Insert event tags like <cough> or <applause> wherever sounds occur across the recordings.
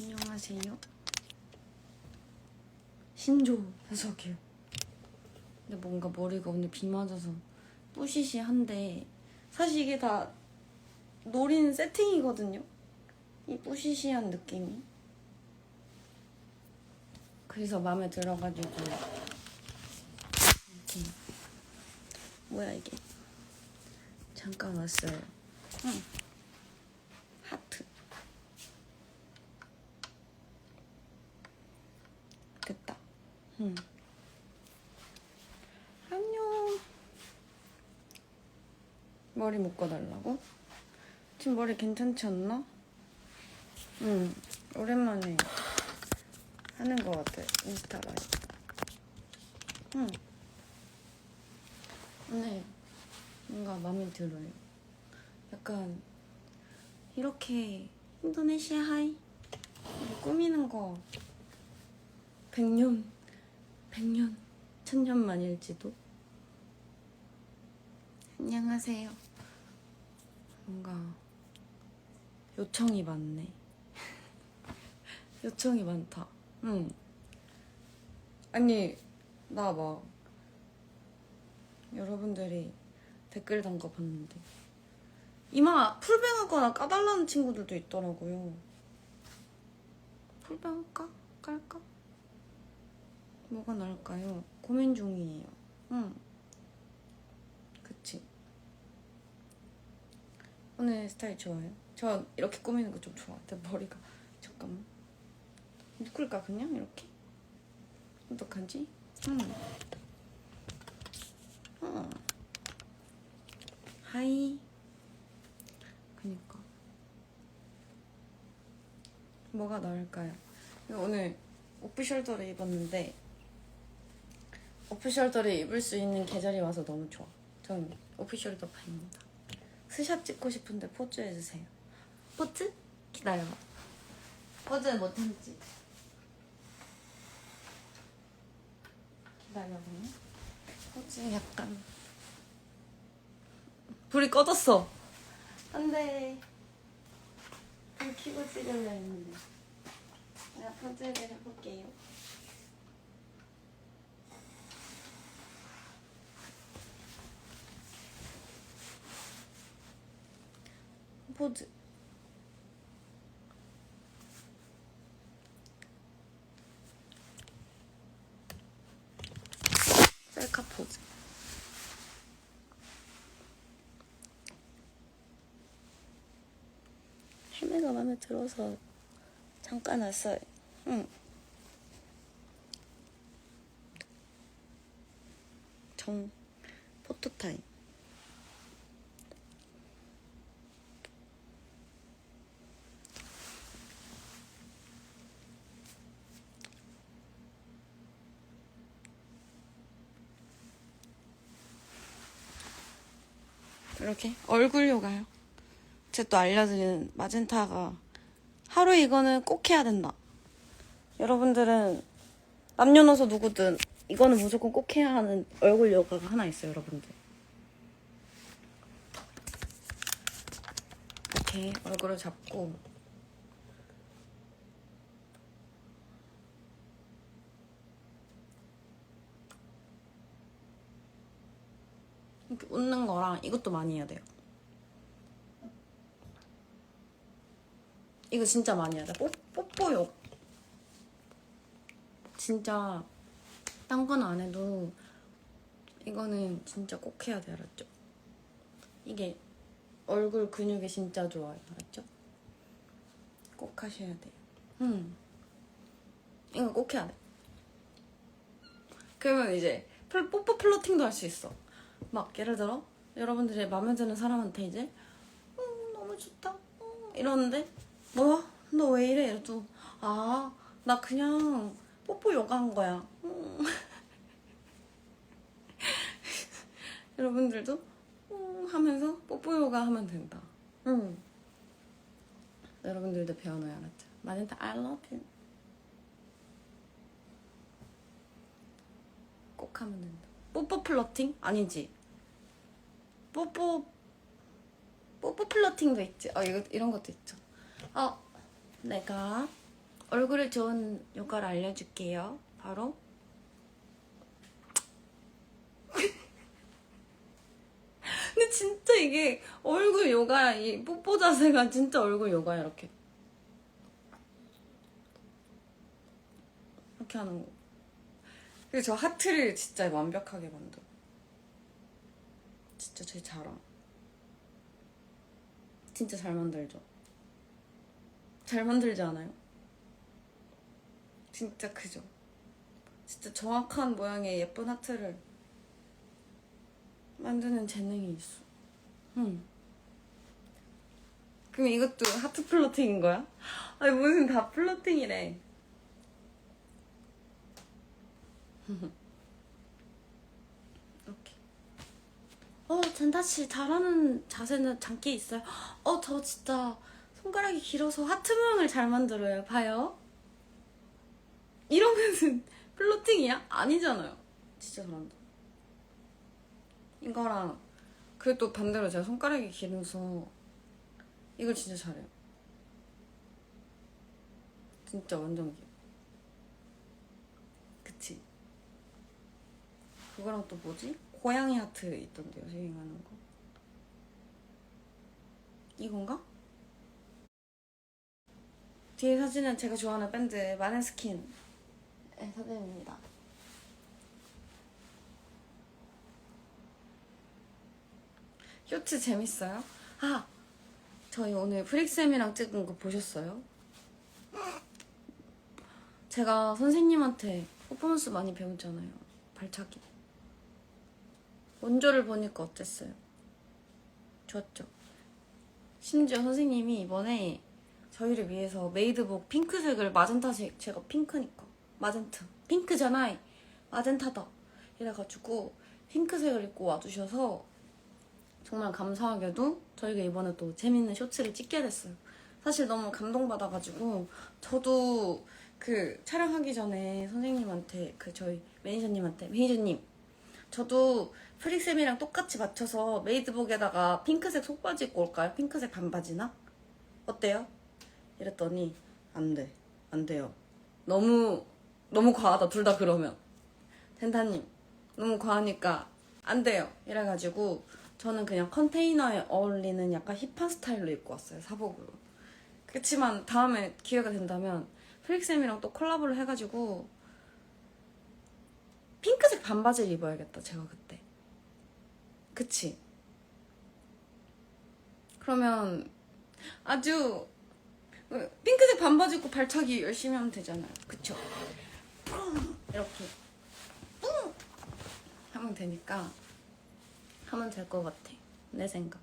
안녕하세요. 신조 해석이요. 근데 뭔가 머리가 오늘 비 맞아서 뿌시시한데 사실 이게 다 노린 세팅이거든요. 이 뿌시시한 느낌이. 그래서 마음에 들어가지고 이렇게 뭐야 이게 잠깐 왔어요. 응. 하트. 됐다. 응. 안녕. 머리 묶어달라고? 지금 머리 괜찮지 않나? 응. 오랜만에 하는 것 같아. 인스타 라이브. 응. 네. 뭔가 마음에 들어요. 약간 이렇게 인도네시아 하이 꾸미는 거 백년 백년 천년 만일지도 안녕하세요 뭔가 요청이 많네 <laughs> 요청이 많다 응 아니 나 막 여러분들이 댓글 단거 봤는데 이마 풀뱅하거나 까달라는 친구들도 있더라고요. 풀뱅 할까? 깔까? 뭐가 나을까요? 고민 중이에요. 응. 그치. 오늘 스타일 좋아요? 저 이렇게 꾸미는 거 좀 좋아. 내 머리가 잠깐만. 묶을까 그냥 이렇게? 어떡하지? 응. 어. 하이. 그니까 뭐가 나을까요? 오늘 오프숄더를 입었는데 오프숄더를 입을 수 있는 계절이 와서 너무 좋아. 전 오프숄더 파입니다. 스샷 찍고 싶은데 포즈 해주세요. 포즈? 기다려봐. 포즈 못 참지. 기다려보네. 포즈 약간 불이 꺼졌어. 안돼. 불 켜고 찍으려 했는데. 내가 포즈를 해볼게요. 포즈. 셀카 포즈. 헤매가 마음에 들어서 잠깐 왔어요. 응. 정 포토타임. 이렇게 얼굴 요가요. 제가 또 알려드리는 마젠타가 하루 이거는 꼭 해야 된다. 여러분들은 남녀노소 누구든 이거는 무조건 꼭 해야 하는 얼굴 요가가 하나 있어요, 여러분들. 이렇게 얼굴을 잡고 이렇게 웃는 거랑 이것도 많이 해야 돼요. 이거 진짜 많이 해야 돼. 뽀, 뽀뽀요. 진짜 딴 건 안 해도 이거는 진짜 꼭 해야 돼, 알았죠? 이게 얼굴 근육에 진짜 좋아요, 알았죠? 꼭 하셔야 돼요. 음. 이거 꼭 해야 돼. 그러면 이제 플- 뽀뽀 플러팅도 할 수 있어. 막 예를 들어 여러분들이 마음에 드는 사람한테 이제 음, 너무 좋다 음, 이러는데 뭐야? 너왜 이래? 이래도 아, 나 그냥 뽀뽀 요가 한 거야. 음. <laughs> 여러분들도 음, 하면서 뽀뽀 요가 하면 된다. 응. 여러분들도 배워놔야 알았죠? 마젠타 I love you. 꼭 하면 된다. 뽀뽀 플러팅? 아니지. 뽀뽀 뽀뽀 플러팅도 있지. 아 이거 이런 것도 있죠. 어, 내가 얼굴에 좋은 요가를 알려줄게요. 바로 <laughs> 근데 진짜 이게 얼굴 요가야. 이 뽀뽀 자세가 진짜 얼굴 요가야 이렇게. 이렇게 하는 거. 그리고 저 하트를 진짜 완벽하게 만들어. 진짜 제 자랑. 진짜 잘 만들죠. 잘 만들지 않아요? 진짜 크죠. 진짜 정확한 모양의 예쁜 하트를 만드는 재능이 있어. 응. 그럼 이것도 하트 플러팅인 거야? 아니 무슨 다 플러팅이래. <laughs> 이렇게. 어, 젠다 씨 잘하는 자세는 장기 있어요. 어, 저 진짜 손가락이 길어서 하트 모양을 잘 만들어요. 봐요. 이러면은 <laughs> 플로팅이야? 아니잖아요. 진짜 잘한다. 이거랑 그리고 또 반대로 제가 손가락이 길어서 이걸 진짜 잘해요. 진짜 완전 길. 그치? 그거랑 또 뭐지? 고양이 하트 있던데요, 유행하는 거. 이건가? 뒤에 사진은 제가 좋아하는 밴드 마네스킨 의 사진입니다. 쇼츠 재밌어요? 아, 저희 오늘 프릭쌤이랑 찍은 거 보셨어요? 제가 선생님한테 퍼포먼스 많이 배웠잖아요. 발차기. 원조를 보니까 어땠어요? 좋았죠? 심지어 선생님이 이번에 저희를 위해서 메이드복 핑크색을 마젠타색 제가 핑크니까. 마젠트. 핑크잖아 마젠타다. 이래가지고 핑크색을 입고 와주셔서 정말 감사하게도 저희가 이번에 또 재밌는 쇼츠를 찍게 됐어요. 사실 너무 감동받아가지고 저도 그 촬영하기 전에 선생님한테 그 저희 매니저님한테 매니저님 저도 프릭쌤이랑 똑같이 맞춰서 메이드복에다가 핑크색 속바지 입고 올까요? 핑크색 반바지나? 어때요? 이랬더니 안 돼. 안 돼요. 너무 너무 과하다. 둘 다 그러면. 덴타님 너무 과하니까 안 돼요. 이래가지고 저는 그냥 컨테이너에 어울리는 약간 힙한 스타일로 입고 왔어요. 사복으로. 그렇지만 다음에 기회가 된다면 프릭쌤이랑 또 콜라보를 해가지고 핑크색 반바지를 입어야겠다. 제가 그때. 그치? 그러면 아주 핑크색 반바지 입고 발차기 열심히 하면 되잖아요. 그쵸? 뿡! 이렇게 뿡! 하면 되니까 하면 될 것 같아. 내 생각.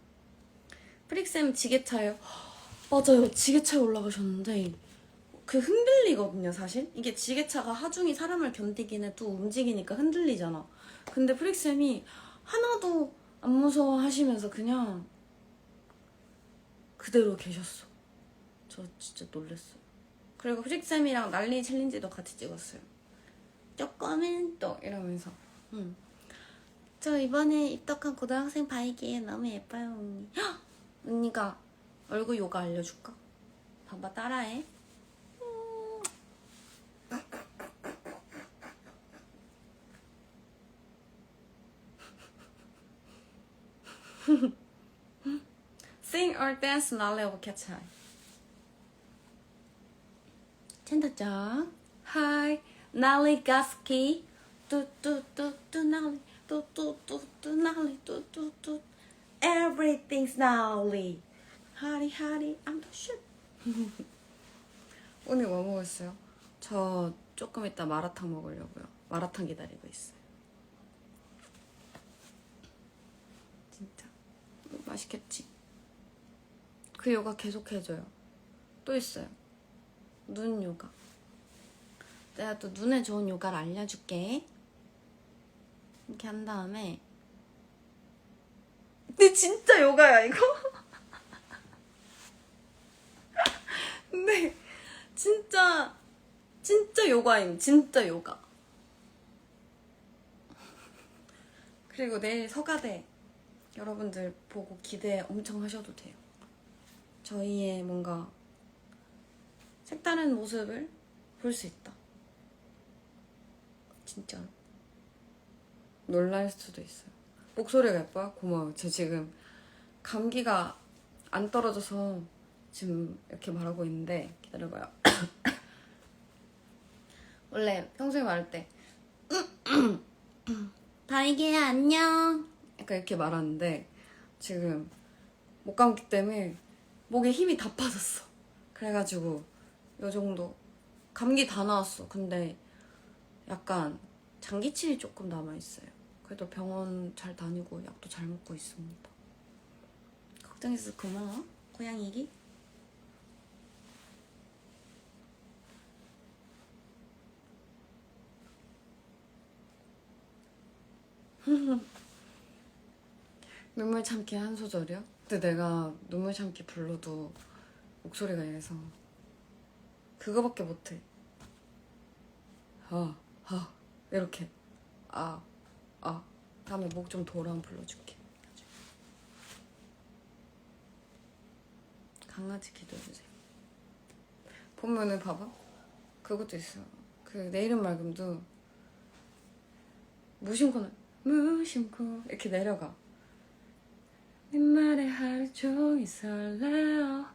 프릭쌤 지게차에 <gasps> 맞아요. 지게차에 올라가셨는데 그 흔들리거든요, 사실. 이게 지게차가 하중이 사람을 견디긴 해도 움직이니까 흔들리잖아. 근데 프릭쌤이 하나도 안 무서워 하시면서 그냥 그대로 계셨어. 저 진짜 놀랬어요. 그리고 프릭쌤이랑 난리 챌린지도 같이 찍었어요. 조금은 또 이러면서. 응. 저 이번에 입덕한 고등학생 바이기에 너무 예뻐요, 언니. 헉! 언니가 얼굴 요가 알려줄까? 봐봐, 따라해. Sing or dance catch high. 젠다짱. Hi. 날리 가스키. 뚜뚜뚜뚜 날리. 뚜뚜뚜뚜 날리. 뚜뚜뚜. Everything's gnarly. 하리 하리 I'm the shit. <laughs> 오늘 뭐 먹었어요? 저 조금 이따 마라탕 먹으려고요. 마라탕 기다리고 있어요. 진짜 맛있겠지? 그 요가 계속 해줘요. 또 있어요. 눈 요가. 내가 또 눈에 좋은 요가를 알려줄게. 이렇게 한 다음에. 근데 진짜 요가야, 이거? <laughs> 근데 진짜, 진짜 요가임. 진짜 요가. 그리고 내일 서가대 여러분들 보고 기대 엄청 하셔도 돼요. 저희의 뭔가 색다른 모습을 볼 수 있다. 진짜 놀랄 수도 있어요. 목소리가 예뻐요? 고마워요. 저 지금 감기가 안 떨어져서 지금 이렇게 말하고 있는데 기다려봐요. <coughs> 원래 평소에 말할 때 <coughs> 다이기야 안녕 약간 이렇게 말하는데 지금 목 감기 때문에 목에 힘이 다 빠졌어. 그래가지고 요 정도 감기 다 나왔어. 근데 약간 장기침이 조금 남아 있어요. 그래도 병원 잘 다니고 약도 잘 먹고 있습니다. 걱정해서 고마워. 고양이기. <laughs> 눈물 참기 한 소절이요? 근데 내가 눈물 참기 불러도 목소리가 이래서 그거밖에 못해. 아, 아, 이렇게. 아, 아. 다음에 목 좀 돌아면 불러줄게. 강아지 기도해주세요. 보면은 봐봐. 그것도 있어. 그 내일은 맑음도 무심코는 무심코 이렇게 내려가. 네 말에 하루 종일 설레어.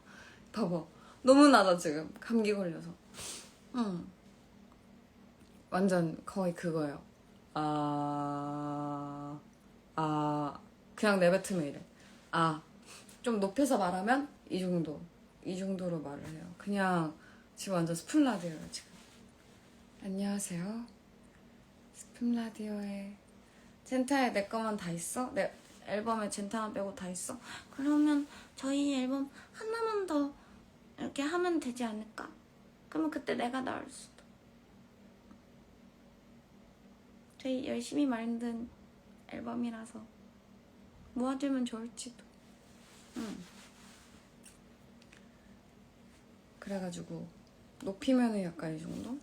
봐봐. 너무 나다 지금 감기 걸려서. 응. 완전 거의 그거예요. 아, 아, 그냥 내뱉으면 이래. 아, 좀 높여서 말하면 이 정도. 이 정도로 말을 해요. 그냥 지금 완전 스푼 라디오예요, 지금. 안녕하세요. 스푼 라디오에 젠타에 내 거만 다 있어? 내 앨범에 젠타만 빼고 다 있어? 그러면 저희 앨범 하나만 더 이렇게 하면 되지 않을까? 그러면 그때 내가 나올 수도. 저희 열심히 만든 앨범이라서 모아두면 좋을지도. 응. 그래가지고 높이면은 약간 이 정도?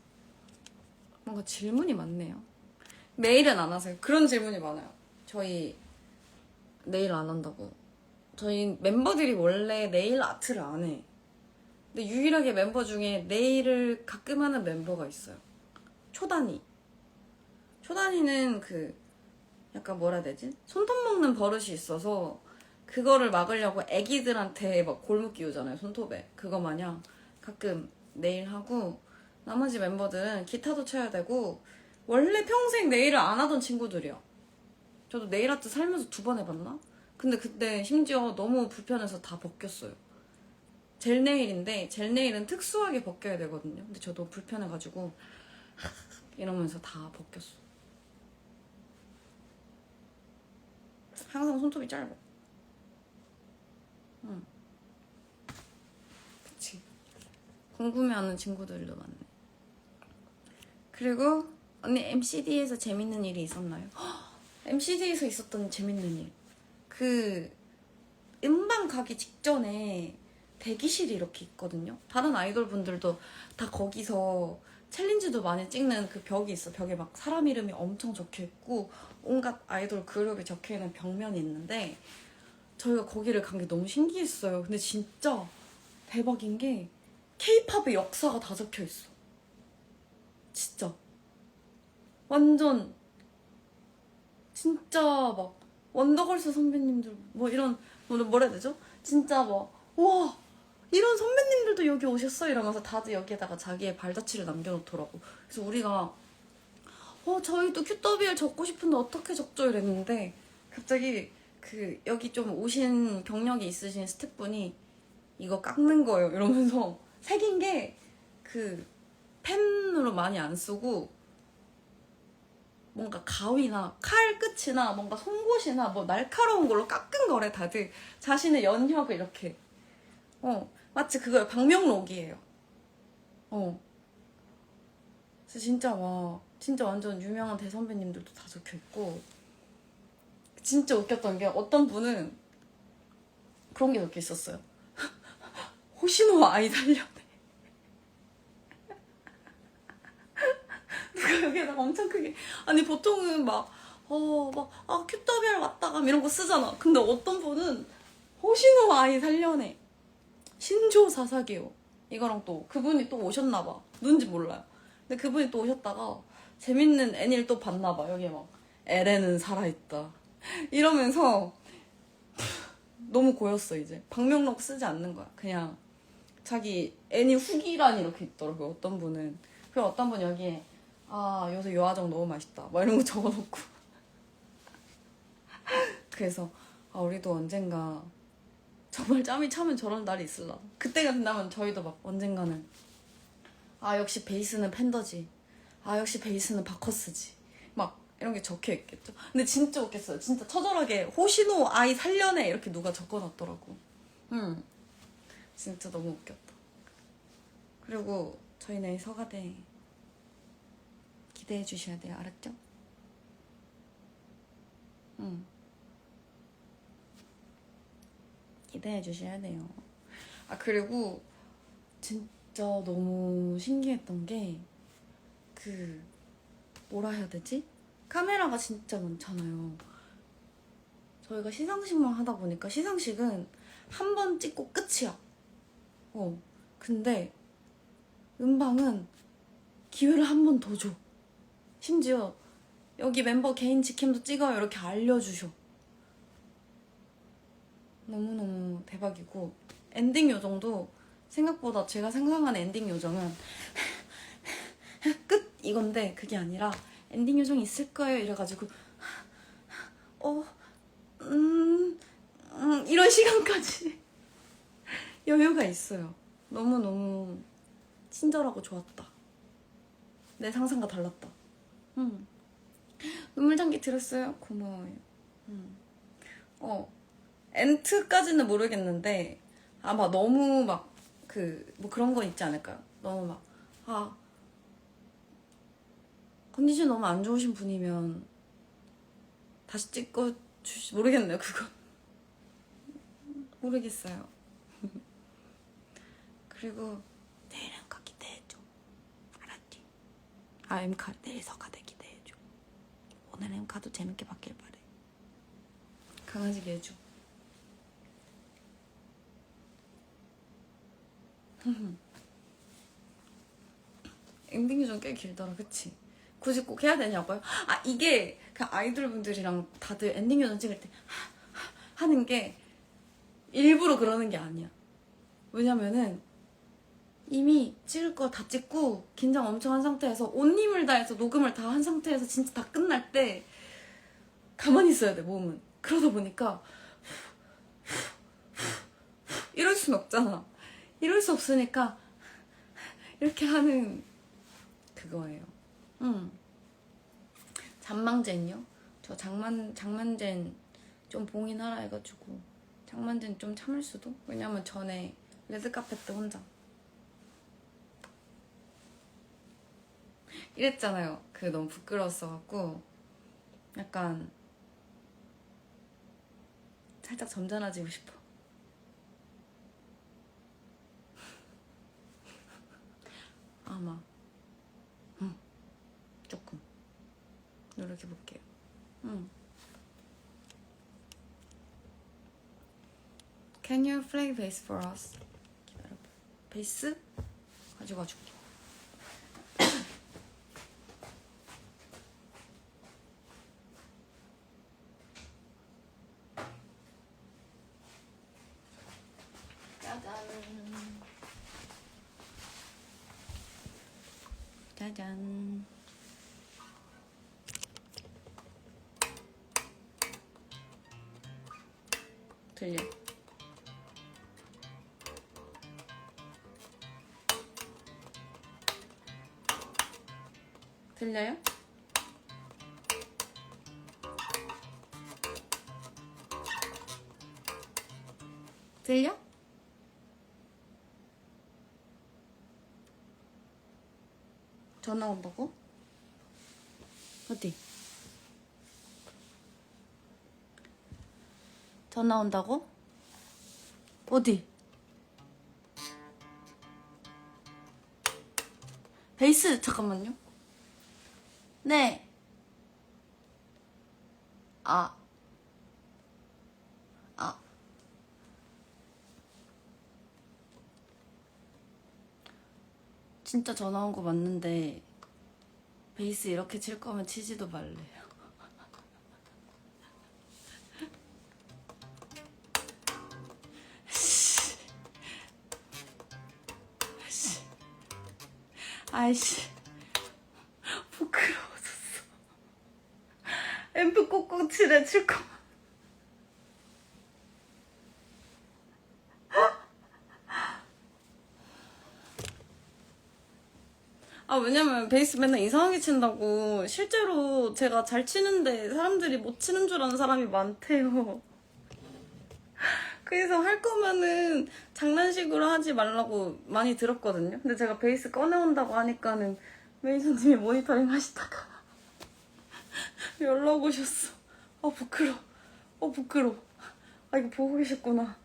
뭔가 질문이 많네요. 메일은 안 하세요? 그런 질문이 많아요. 저희 네일 안 한다고. 저희 멤버들이 원래 네일 아트를 안 해. 근데 유일하게 멤버 중에 네일을 가끔 하는 멤버가 있어요. 초단이. 초단이는 그 약간 뭐라 해야 되지? 손톱 먹는 버릇이 있어서 그거를 막으려고 애기들한테 막 골목 끼우잖아요 손톱에 그거 마냥 가끔 네일 하고 나머지 멤버들은 기타도 쳐야 되고 원래 평생 네일을 안 하던 친구들이야 저도 네일 아트 살면서 두 번 해봤나? 근데 그때 심지어 너무 불편해서 다 벗겼어요 젤 네일인데 젤 네일은 특수하게 벗겨야 되거든요 근데 저도 불편해가지고 이러면서 다 벗겼어 항상 손톱이 짧아 응. 그치. 궁금해하는 친구들도 많네. 그리고 언니 MCD에서 재밌는 일이 있었나요? MCD에서 있었던 재밌는 일. 그 음방 가기 직전에 대기실이 이렇게 있거든요. 다른 아이돌 분들도 다 거기서 챌린지도 많이 찍는 그 벽이 있어. 벽에 막 사람 이름이 엄청 적혀 있고 온갖 아이돌 그룹이 적혀 있는 벽면이 있는데 저희가 거기를 간 게 너무 신기했어요. 근데 진짜 대박인 게 케이팝의 역사가 다 적혀 있어. 진짜. 완전 진짜 막 원더걸스 선배님들 뭐 이런 뭐 뭐라 해야 되죠? 진짜 막와 이런 선배님들도 여기 오셨어 이러면서 다들 여기에다가 자기의 발자취를 남겨놓더라고. 그래서 우리가 어 저희도 큐더비를 적고 싶은데 어떻게 적죠 이랬는데 갑자기 그 여기 좀 오신 경력이 있으신 스태프분이 이거 깎는 거예요 이러면서 <laughs> 새긴 게그 펜으로 많이 안 쓰고 뭔가 가위나 칼 끝이나 뭔가 송곳이나 뭐 날카로운 걸로 깎은 거래 다들. 자신의 연혁을 이렇게. 어 마치 그거 박명록이에요. 어. 그래서 진짜 와 진짜 완전 유명한 대선배님들도 다 적혀 있고. 진짜 웃겼던 게 어떤 분은 그런 게 적혀 있었어요. <laughs> 호시노와 아이 살려 내. 누가 여기다가 엄청 크게 아니 보통은 막 어막아 큐더비알 왔다가 이런 거 쓰잖아. 근데 어떤 분은 호시노와 아이 살려내. 신조 사사기요. 이거랑 또 그분이 또 오셨나 봐. 누군지 몰라요. 근데 그분이 또 오셨다가 재밌는 애니를 또 봤나 봐. 여기에 막 에레는 살아있다. 이러면서 <laughs> 너무 고였어 이제. 방명록 쓰지 않는 거야. 그냥 자기 애니 후기란이 이렇게 있더라고요. 어떤 분은. 그리고 어떤 분 여기에 아 요새 요아정 너무 맛있다. 막 이런 거 적어놓고. <laughs> 그래서 아 우리도 언젠가 정말 짬이 차면 저런 날이 있을라. 그때가 된다면 저희도 막 언젠가는 아 역시 베이스는 팬더지. 아 역시 베이스는 바커스지. 막 이런 게 적혀 있겠죠. 근데 진짜 웃겼어요. 진짜 처절하게 호시노 아이 살려내 이렇게 누가 적어놨더라고. 응. 진짜 너무 웃겼다. 그리고 저희 내일 서가대 기대해 주셔야 돼요. 알았죠? 응. 기대해 주셔야 돼요. 아 그리고 진짜 너무 신기했던 게 그 뭐라 해야 되지? 카메라가 진짜 많잖아요. 저희가 시상식만 하다 보니까 시상식은 한 번 찍고 끝이야. 어. 근데 음방은 기회를 한 번 더 줘. 심지어 여기 멤버 개인 직캠도 찍어요. 이렇게 알려주셔. 너무너무 대박이고 엔딩 요정도 생각보다 제가 상상하는 엔딩 요정은 <laughs> 끝 이건데 그게 아니라 엔딩 요정이 있을 거예요 이래가지고 어 음, 음, 이런 시간까지 <laughs> 여유가 있어요 너무너무 친절하고 좋았다 내 상상과 달랐다 음. 눈물 장기 들었어요? 고마워요 음. 어 엔트까지는 모르겠는데 아마 너무 막 그 뭐 그런 거 있지 않을까요? 너무 막 아 컨디션 너무 안 좋으신 분이면 다시 찍어 주시 모르겠네요 그거 모르겠어요 <laughs> 그리고 내일 엠카 기대해줘 알았지? 아 엠카 내일 서가대 기대해줘 오늘 엠카도 재밌게 받길 바래 강아지 개주 엔딩이 <laughs> 좀 꽤 길더라, 그치? 굳이 꼭 해야 되냐고요? 아, 이게 그 아이돌 분들이랑 다들 엔딩 요정 찍을 때 하, <laughs> 하, 하는 게 일부러 그러는 게 아니야. 왜냐면은 이미 찍을 거 다 찍고 긴장 엄청 한 상태에서 온 힘을 다해서 녹음을 다 한 상태에서 진짜 다 끝날 때 가만히 있어야 돼, 몸은. 그러다 보니까 이럴 순 없잖아. 이럴 수 없으니까 이렇게 하는 그거예요. 응. 잔망젠요? 저 장만 장만젠 좀 봉인 하라 해가지고 장만젠 좀 참을 수도? 왜냐면 전에 레드카펫 때 혼자 이랬잖아요. 그 너무 부끄러웠어갖고 약간 살짝 점잖아지고 싶어. <laughs> 아마 응 조금 노력해 볼게요 응 Can you play bass for us? 기다려봐 베이스? 가져가 줄게 짜잔. 들려. 들려요? 들려? 전화 온다고? 어디? 전화 온다고? 어디? 베이스 잠깐만요. 네. 아. 아. 진짜 전화 온 거 맞는데 베이스 이렇게 칠 거면 치지도 말래요. 아이씨 부끄러워졌어. 앰프 꼭꼭 칠해 칠 거. 아 왜냐면 베이스 맨날 이상하게 친다고 실제로 제가 잘 치는데 사람들이 못 치는 줄 아는 사람이 많대요. <laughs> 그래서 할 거면은 장난식으로 하지 말라고 많이 들었거든요. 근데 제가 베이스 꺼내온다고 하니까는 메이저님이 모니터링 하시다가 <laughs> 연락 오셨어. 아 부끄러. 워어 부끄러. 워아 이거 보고 계셨구나.